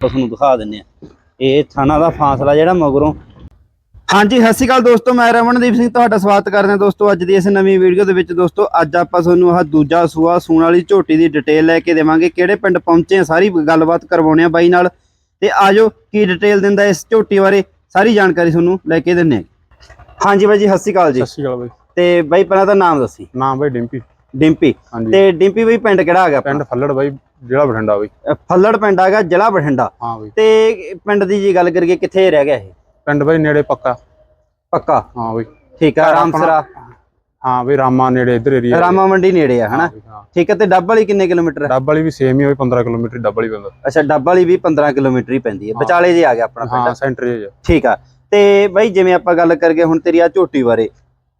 ਤੁਹਾਨੂੰ ਦਿਖਾ ਦਿੰਨੇ ਆ ਇਹ ਥਾਣਾ ਦਾ ਫਾਸਲਾ ਜਿਹੜਾ ਮਗਰੋਂ ਹਾਂਜੀ ਸਤਿ ਸ਼੍ਰੀ ਅਕਾਲ ਦੋਸਤੋ ਮੈਂ ਰਮਨਦੀਪ ਸਿੰਘ ਤੁਹਾਡਾ ਸਵਾਗਤ ਕਰਦੇ ਹਾਂ ਦੋਸਤੋ ਅੱਜ ਦੀ ਇਸ ਨਵੀਂ ਵੀਡੀਓ ਦੇ ਵਿੱਚ ਦੋਸਤੋ ਅੱਜ ਆਪਾਂ ਤੁਹਾਨੂੰ ਆਹ ਦੂਜਾ ਸੂਆ ਸੂਣ ਵਾਲੀ ਝੋਟੀ ਦੀ ਡਿਟੇਲ ਲੈ ਕੇ ਦੇਵਾਂਗੇ ਕਿਹੜੇ ਪਿੰਡ ਪਹੁੰਚੇ ਆ ਸਾਰੀ ਗੱਲਬਾਤ ਕਰਵਾਉਣੇ ਆ ਬਾਈ ਨਾਲ। ਤੇ ਆਜੋ ਕੀ ਡਿਟੇਲ ਦਿੰਦਾ ਇਸ ਝੋਟੀ ਬਾਰੇ ਸਾਰੀ ਜਾਣਕਾਰੀ ਤੁਹਾਨੂੰ ਲੈ ਕੇ ਦਿੰਨੇ ਆ ਹਾਂਜੀ ਬਾਈ ਜੀ ਸਤਿ ਸ਼੍ਰੀ ਅਕਾਲ ਜੀ। ਸਤਿ ਸ਼੍ਰੀ ਅਕਾਲ ਬਾਈ। ਤੇ ਬਾਈ ਪਹਿਲਾਂ ਤਾਂ ਨਾਮ ਦੱਸੀ। ਨਾਮ ਬਾਈ ਡਿੰਪੀ। ਡਿੰਪੀ। ਹਾਂਜੀ। ਤੇ ਡਿੰਪੀ ਬਾਈ ਪਿੰਡ ਕਿਹੜਾ ਆ ਗਿਆ ਪਿੰਡ ਫੱਲੜ ਬਾਈ ਜਿਹੜਾ ਬਠਿੰਡਾ ਬਾਈ। ਫੱਲੜ ਪਿੰਡ ਆਗਾ ਜ਼ਿਲ੍ਹਾ ਬਠਿੰਡਾ। ਹਾਂ ਬਾਈ। ਤੇ ਪਿੰਡ ਦੀ ਜੀ ਗੱਲ ਕਰੀਏ ਕਿੱਥੇ ਰਹਿ ਗਿਆ ਇਹ? ਪਿੰਡ ਬਾਈ ਨੇੜੇ ਪੱਕਾ। ਪੱਕਾ? ਹਾਂ ਬਾਈ। ਠੀਕ ਆ ਰਾਮਸਰਾ ਹਾਂ ਬਾਈ ਰਾਮਾ ਨੇੜੇ ਇਧਰ ਏਰੀਆ ਰਾਮਾ ਮੰਡੀ ਨੇੜੇ ਆ ਹਨਾ? ਠੀਕ ਹੈ ਤੇ ਡੱਬ ਵਾਲੀ ਕਿੰਨੇ ਕਿਲੋਮੀਟਰ ਹੈ ਡੱਬ ਵਾਲੀ ਵੀ ਸੇਮ ਹੀ ਹੋਈ 15 ਕਿਲੋਮੀਟਰ ਡੱਬ ਵਾਲੀ ਪੈਂਦਾ। ਅੱਛਾ ਡੱਬ ਵਾਲੀ ਵੀ 15 ਕਿਲੋਮੀਟਰ ਹੀ ਪੈਂਦੀ ਹੈ। ਵਿਚਾਲੇ ਜੇ ਆ ਗਿਆ ਆਪਣਾ ਹਾਂ ਪਿੰਡ। ਸੈਂਟਰ ਹੀ ਆ। ਠੀਕ ਆ। ਤੇ ਬਾਈ ਜਿਵੇਂ ਆਪਾਂ ਗੱਲ ਕਰਗੇ ਹੁਣ ਤੇਰੀ ਆ ਝੋਟੀ ਬਾਰੇ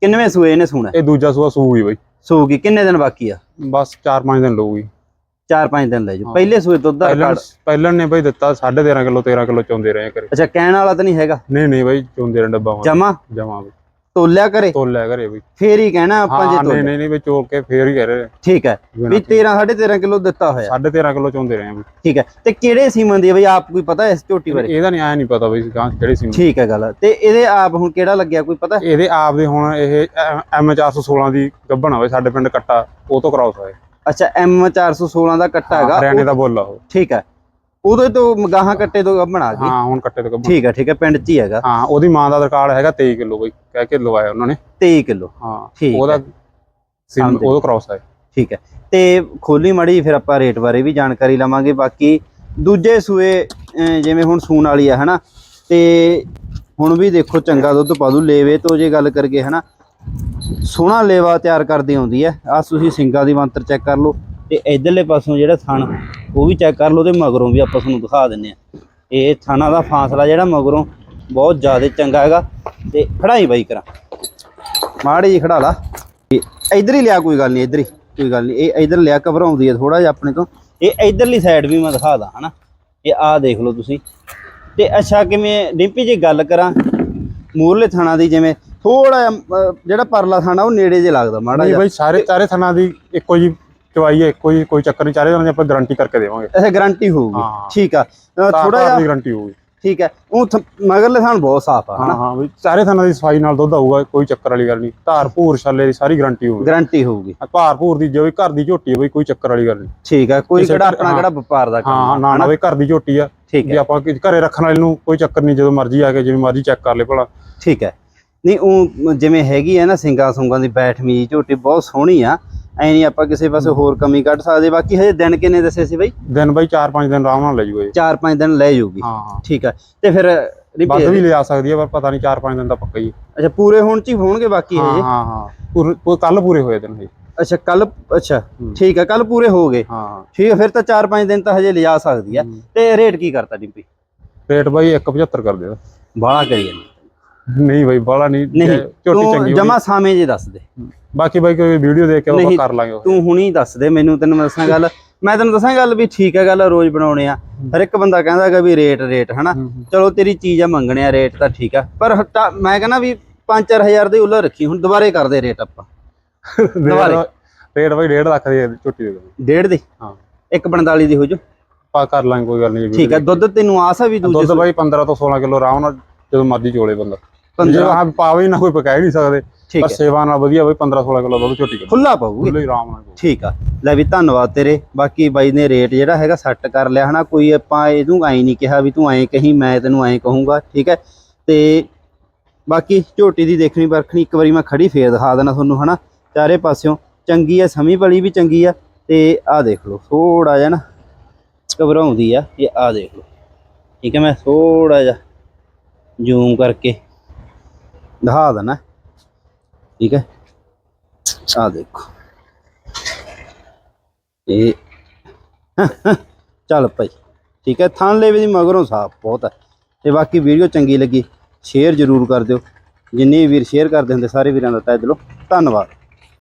ਕਿੰਨਵੇਂ ਸੂਏ ਨੇ ਸੁਣਾ? ਇਹ ਦੂਜਾ ਸੂਆ ਸੂਈ ਬਾਈ। ਸੂਗੀ ਕਿੰਨੇ ਦਿਨ ਬਾਕੀ ਆ? ਬਸ 4-5 ਦਿਨ ਲਊਗੀ। 4-5 ਦਿਨ ਲੈ ਜਾ। ਪਹਿਲੇ ਸੂਏ ਦੁੱਧ ਦਾ ਪਹਿਲਾਂ ਪਹਿਲਾਂ ਨੇ ਬਾਈ ਦਿੱਤਾ 13.5 ਕਿਲੋ 13 ਕਿਲੋ ਚੋਂਦੇ ਰਹੇ ਕਰੇ। ਅੱਛਾ ਕਹਿਣ ਵਾਲਾ ਤਾਂ ਨਹੀਂ ਹੈਗਾ? ਨਹੀਂ ਨਹੀਂ ਬਾਈ ਚੋਂਦੇ ਰਹੇ ਡੱਬਾ ਜਮਾ? ਜਮਾ ਬਾਈ। ਤੋਲਿਆ ਕਰੇ? ਤੋਲਿਆ ਕਰੇ ਬਾਈ। ਫੇਰ ਹੀ ਕਹਿਣਾ ਆਪਾਂ ਜੇ ਨਹੀਂ ਤੋਲ ਨਹੀਂ ਨਹੀਂ ਬਾਈ ਚੋਲ ਕੇ ਫੇਰ ਹੀ ਕਹਿ ਰਹੇ ਠੀਕ ਹੈ। ਵੀ 13 13.5 ਕਿਲੋ ਦਿੱਤਾ ਹੋਇਆ। 13.5 ਕਿਲੋ ਚੋਂਦੇ ਰਹੇ ਆ ਬਾਈ। ਠੀਕ ਹੈ। ਤੇ ਕਿਹੜੇ ਸੀਮਨ ਦੀ ਬਈ? ਆਪ ਕੋਈ ਪਤਾ ਇਸ ਝੋਟੀ ਬਾਰੇ? ਇਹਦਾ ਨਹੀਂ ਆਇਆ ਨਹੀਂ ਪਤਾ ਬਾਈ ਗਾਂ ਕਿਹੜੀ ਸੀ ਠੀਕ ਹੈ ਗੱਲ। ਤੇ ਇਹਦੇ ਆਪ ਹੁਣ ਕਿਹੜਾ ਲੱਗਿਆ ਕੋਈ ਪਤਾ? ਇਹਦੇ ਆਪ ਦੇ ਹੁਣ ਇਹ ਐਮ 416 ਦੀ ਗੱਭਣ ਹੋਵੇ ਸਾਡੇ ਪਿੰਡ ਕੱਟਾ ਉਹ ਤੋਂ ਕਰਾਉਸ ਹੋਏ ਅੱਛਾ ਐਮ 416 ਦਾ ਕੱਟਾ ਹੈਗਾ। ਹਰਿਆਣੇ ਦਾ ਬੋਲ। ਉਹ ਠੀਕ ਹੈ। ਉਹਦੇ ਤੋਂ ਗਾਹਾਂ ਕੱਟੇ ਤੋਂ ਬਣਾ ਗਈ ਹਾਂ ਹੁਣ ਕੱਟੇ ਤੋਂ ਗੱਭਣ ਠੀਕ ਹੈ ਠੀਕ ਹੈ ਪਿੰਡ 'ਚ ਹੀ ਹੈਗਾ। ਹਾਂ ਉਹਦੀ ਮਾਂ ਦਾ ਰਿਕਾਰਡ ਹੈਗਾ 23 ਕਿਲੋ ਬਈ ਕਹਿ ਕੇ ਲਵਾਇਆ ਉਹਨਾਂ ਨੇ। 23 ਕਿਲੋ। ਹਾਂ ਠੀਕ ਉਹਦਾ। ਸਿਮ ਉਹਦਾ ਕਰਾਉਸ ਹੈ। ਠੀਕ ਹੈ। ਤੇ ਖੋਲੀ ਮੜੀ ਫਿਰ ਆਪਾਂ ਰੇਟ ਬਾਰੇ ਵੀ ਜਾਣਕਾਰੀ ਲਵਾਂਗੇ। ਬਾਕੀ ਦੂਜੇ ਸੂਏ ਜਿਵੇਂ ਹੁਣ ਸੂਣ ਵਾਲੀ ਆ ਹਨਾ। ਤੇ ਹੁਣ ਵੀ ਦੇਖੋ ਚੰਗਾ ਦੁੱਧ ਪਾ ਦੂ ਲੇਵੇ ਤੋਂ ਜੇ ਗੱਲ ਕਰਗੇ ਹਨਾ। ਸੋਹਣਾ ਲੇਵਾ ਤਿਆਰ ਕਰਦੀ ਆਉਂਦੀ ਹੈ। ਆ ਤੁਸੀਂ ਸਿੰਗਾ ਦੀ ਮੰਤਰ ਚੈੱਕ ਕਰ ਲਓ ਤੇ ਇਧਰਲੇ ਪਾਸੋਂ ਜਿਹੜਾ ਥਣ, ਉਹ ਵੀ ਚੈੱਕ ਕਰ ਲਓ ਤੇ ਮਗਰੋਂ ਵੀ ਆਪਾਂ ਤੁਹਾਨੂੰ ਦਿਖਾ ਦਿੰਨੇ ਆ ਇਹ ਥਾਣਾ ਦਾ ਫਾਸਲਾ ਜਿਹੜਾ ਮਗਰੋਂ ਬਹੁਤ ਜ਼ਿਆਦਾ ਚੰਗਾ ਹੈਗਾ ਤੇ ਖੜਾਈ ਬਾਈ ਕਰਾਂ। ਮਾੜੀ ਜੀ ਖੜਾ ਲਾ। ਇਧਰ ਹੀ ਲਿਆ ਕੋਈ ਗੱਲ ਨਹੀਂ, ਇਧਰ ਹੀ ਕੋਈ ਗੱਲ ਨਹੀਂ। ਇਹ ਇਧਰ ਲਿਆ ਘਬਰਾਉਂਦੀ ਹੈ ਥੋੜਾ ਜਿਹਾ ਆਪਣੇ ਤੋਂ। ਇਹ ਇਧਰਲੀ ਸਾਈਡ ਵੀ ਮੈਂ ਦਿਖਾਦਾ ਹਨਾ। ਇਹ ਆਹ ਦੇਖ ਲਓ ਤੁਸੀਂ। ਤੇ ਅੱਛਾ, ਕਿਵੇਂ, ਡਿੰਪੀ ਜੀ ਗੱਲ ਕਰਾਂ। ਮੂਰਲੇ ਥਾਣਾ ਦੀ ਜਿਵੇਂ ਥੋੜਾ ਜਿਹੜਾ ਪਰਲਾ ਥਾਣਾ ਉਹ ਨੇੜੇ ਜੇ ਲੱਗਦਾ ਮਾੜਾ ਨਹੀਂ ਬਈ ਸਾਰੇ ਚਾਰੇ ਥਣਾ ਦੀ ਇੱਕੋ ਜੀ ਚਵਾਈ ਹੈ ਇੱਕੋ ਜੀ ਕੋਈ ਚੱਕਰ ਨਹੀਂ ਚਾਰੇ ਥਣਾ ਦੀ ਆਪਾਂ ਗਾਰੰਟੀ ਕਰਕੇ ਦੇਵਾਂਗੇ। ਅੱਛਾ ਗਾਰੰਟੀ ਹੋਊਗੀ। ਠੀਕ ਆ। ਥੋੜਾ ਜਿਹਾ ਗਾਰੰਟੀ ਹੋਊਗੀ। ਠੀਕ ਹੈ। ਉਹ ਮਗਰਲੇ ਥਾਣ ਬਹੁਤ ਸਾਫ਼ ਆ ਹਾਂ ਹਾਂ ਬਈ ਚਾਰੇ ਥਣਾ ਦੀ ਸਫ਼ਾਈ ਨਾਲ ਦੁੱਧ ਆਊਗਾ ਕੋਈ ਚੱਕਰ ਵਾਲੀ ਗੱਲ ਨਹੀਂ। ਧਾਰ ਭੂਰ ਛੱਲੇ ਦੀ ਸਾਰੀ ਗਾਰੰਟੀ ਹੋਊਗੀ। ਗਾਰੰਟੀ ਹੋਊਗੀ। ਭਾਰ ਭੂਰ ਦੀ ਜੋ ਵੀ ਘਰ ਦੀ ਝੋਟੀ ਹੈ ਬਈ ਕੋਈ ਚੱਕਰ ਵਾਲੀ ਗੱਲ ਨਹੀਂ। ਠੀਕ ਹੈ ਕੋਈ ਕਿਹੜਾ ਆਪਣਾ ਕਿਹੜਾ ਵਪਾਰ ਦਾ ਕੰਮ ਹਾਂ ਨਾ ਨਾ? ਬਈ ਘਰ ਦੀ ਝੋਟੀ ਆ। ਠੀਕ ਜੇ ਹੈ ਆਪਾਂ ਕਿ- ਘਰੇ ਰੱਖਣ ਵਾਲੇ ਨੂੰ ਕੋਈ ਚੱਕਰ ਨਹੀਂ ਜਦੋਂ ਮਰਜ਼ੀ ਆ ਕੇ ਜਿਵੇਂ ਮਰਜ਼ੀ ਚੈੱਕ ਕਰ ਲੈ ਭਲਾ। ਠੀਕ ਹੈ। ਨਹੀਂ ਉਹ ਜਿਵੇਂ ਹੈਗੀ ਹੈ ਨਾ ਸਿੰਗਾ ਸੁੰਗਾਂ ਦੀ ਬੈਠ ਮੀ ਝੋਟੀ ਬਹੁਤ ਸੋਹਣੀ ਆ। ਐ ਨਹੀਂ ਆਪਾਂ ਕਿਸੇ ਪਾਸੇ ਹੋਰ ਕਮੀ ਕੱਢ ਸਕਦੇ। ਬਾਕੀ ਹਜੇ ਦਿਨ ਕਿੰਨੇ ਦੱਸੇ ਸੀ ਬਈ? ਦਿਨ ਬਈ 4-5 ਦਿਨ ਆਰਾਮ ਨਾਲ ਲੈ ਜੂਗਾ ਇਹ 4-5 ਦਿਨ ਲੈ ਜਾਊਗੀ ਹਾਂ ਠੀਕ ਹੈ ਤੇ ਫਿਰ ਵੱਧ ਵੀ ਲਿਆ ਸਕਦੀ ਹੈ ਪਰ ਪਤਾ ਨਹੀਂ 4-5 ਦਿਨ ਦਾ ਪੱਕਾ ਹੀ। ਅੱਛਾ ਪੂਰੇ ਹੁਣ ਚ ਹੀ ਹੋਣਗੇ ਬਾਕੀ ਹਜੇ? ਹਾਂ ਹਾਂ। ਕੱਲ ਪੂਰੇ ਹੋਏ ਦਿਨ ਇਹ ਅੱਛਾ ਕੱਲ ਅੱਛਾ। ਠੀਕ ਹੈ ਕੱਲ ਪੂਰੇ ਹੋ ਗਏ। ਹਾਂ ਠੀਕ ਹੈ ਫਿਰ ਤਾਂ 4-5 ਦਿਨ ਤਾਂ ਹਜੇ ਲਿਜਾ ਸਕਦੀ ਆ। ਤੇ ਰੇਟ ਕੀ ਕਰਤਾ ਡਿੰਪੀ? ਰੇਟ ਬਾਈ 175 ਕਰ ਦਿਓ। ਬਾਹਲਾ ਕਰੀ ਜਾਂਦੀ। ਨਹੀਂ ਬਾਈ ਬਾਲਾ ਨਹੀਂ ਨਹੀਂ ਝੋਟੀ ਚੰਗੀ ਜਮਾ ਸਾਵੇਂ ਜੇ ਦੱਸ ਦੇ। ਬਾਕੀ ਬਾਈ ਕੋਈ ਵੀਡੀਓ ਦੇਖ ਕੇ ਆਪਾਂ ਕਰ ਲਾਂਗੇ ਤੂੰ ਹੁਣੀ ਦੱਸ ਦੇ ਮੈਨੂੰ ਤੈਨੂੰ ਮੈਂ ਦੱਸਾਂ ਗੱਲ। ਮੈਂ ਤੈਨੂੰ ਦੱਸਾਂ ਗੱਲ ਵੀ ਠੀਕ ਹੈ ਗੱਲ ਰੋਜ਼ ਬਣਾਉਣੇ ਆ। ਹਰ ਇੱਕ ਬੰਦਾ ਕਹਿੰਦਾ ਹੈਗਾ ਵੀ ਰੇਟ ਰੇਟ ਹਨਾ। ਚਲੋ ਤੇਰੀ ਚੀਜ਼ ਆ ਮੰਗਣੇ ਆ ਰੇਟ ਤਾਂ ਠੀਕ ਆ। ਪਰ ਮੈਂ ਕਹਿੰਦਾ ਵੀ 5-4000 ਦੇ ਉੱਲਾ ਰੱਖੀ ਹੁਣ ਦੁਬਾਰੇ ਕਰਦੇ ਰੇਟ ਆਪਾਂ। ਦੁਬਾਰੇ। ਰੇਟ ਬਾਈ 1.5 ਲੱਖ ਦੀ ਝੋਟੀ ਦੇ। ਦਿਓ। ਡੇਢ ਦੇ? ਹਾਂ। 145 ਦੀ ਹੋ ਜਾ ਆਪਾਂ ਕਰ ਲਾਂਗੇ ਕੋਈ ਗੱਲ ਨਹੀਂ ਠੀਕ ਆ ਦੁੱਧ ਤੈਨੂੰ ਆਸ ਆ ਵੀ ਦੁੱਧ ਬਾਈ 15 ਤੋਂ 16 ਕਿਲੋ ਆਰਾਮ ਨਾਲ ਜਦੋਂ ਮਰਜ਼ੀ ਚੋਲੇ ਬੰਦਾ। 15 ਆਹ ਪਾਵੇ ਨਾ ਕੋਈ ਪਕਾ ਹੀ ਨਹੀਂ ਸਕਦੇ। ਪਰ ਹੈ। ਸੇਵਾ ਨਾਲ ਵਧੀਆ ਬਾਈ 15 16 ਕਿਲੋ ਦੁੱਧ ਝੋਟੀ ਖੁੱਲਾ ਪਾਊਗੀ ਖੁੱਲੇ ਆਰਾਮ ਨਾਲ ਠੀਕ ਆ। ਲੈ ਵੀ ਧੰਨਵਾਦ ਤੇਰੇ। ਬਾਕੀ ਬਾਈ ਨੇ ਰੇਟ ਜਿਹੜਾ ਹੈਗਾ ਸੈੱਟ ਕਰ ਲਿਆ ਹਨਾ। ਕੋਈ ਆਪਾਂ ਇਹਨੂੰ ਐਂ ਨਹੀਂ ਕਿਹਾ ਵੀ ਤੂੰ ਐਂ ਕਹੀਂ ਮੈਂ ਤੈਨੂੰ ਐਂ ਕਹੂੰਗਾ। ਠੀਕ ਹੈ। ਤੇ ਬਾਕੀ ਝੋਟੀ ਦੀ ਦੇਖਣੀ ਪਰਖਣੀ ਇੱਕ ਵਾਰੀ ਮੈਂ ਖੜੀ ਫੇਰ ਦਿਖਾ ਦੇਣਾ ਤੁਹਾਨੂੰ ਹਨਾ। ਚਾਰੇ ਪਾਸਿਓਂ। ਚੰਗੀ ਆ ਸਮੀ ਭਲੀ ਵੀ ਚੰਗੀ ਆ। ਤੇ ਆਹ ਦੇਖ ਲਓ ਥੋੜਾ ਜਿਹਾ ਨਾ ਘਬਰਾਉਂਦੀ ਆ। ਇਹ ਆਹ ਦੇਖ ਲਓ। ਠੀਕ ਹੈ ਮੈਂ ਥੋੜਾ ਜਿਹਾ ਜ਼ੂਮ ਕਰਕੇ ਦਿਖਾ ਦੇਣਾ। ਠੀਕ ਹੈ। ਆਹ ਦੇਖੋ। ਇਹ ਚੱਲ ਭਾਈ। ਠੀਕ ਹੈ ਥਾਂ ਲੇਵੇ ਦੀ ਮਗਰੋਂ ਸਾਫ਼ ਬਹੁਤ ਹੈ। ਤੇ ਬਾਕੀ ਵੀਡੀਓ ਚੰਗੀ ਲੱਗੀ, ਸ਼ੇਅਰ ਜ਼ਰੂਰ ਕਰ ਦਿਓ। ਜਿੰਨੇ ਵੀਰ ਸ਼ੇਅਰ ਕਰਦੇ ਹੁੰਦੇ, ਸਾਰੇ ਵੀਰਾਂ ਦਾ ਤਹਿ ਦਿਲੋਂ ਧੰਨਵਾਦ।